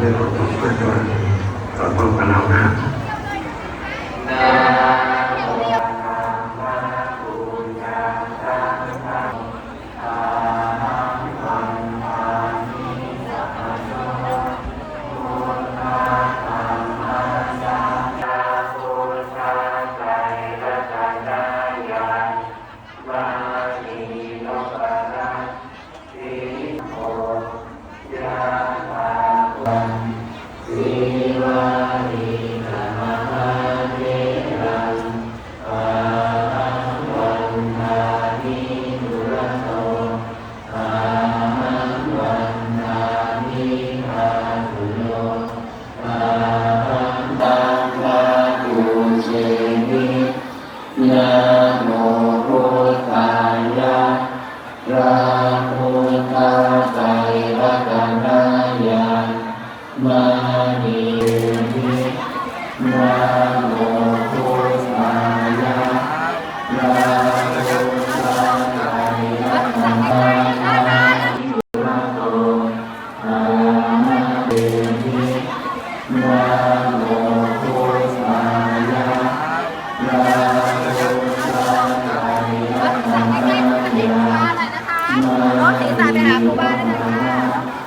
เรื่องของช่วยกันสอนต้องกับเรานะน ราพุทาไตรตนายามานิวิมา รถสีสันไปหาครูบ้านได้เลยค่ะ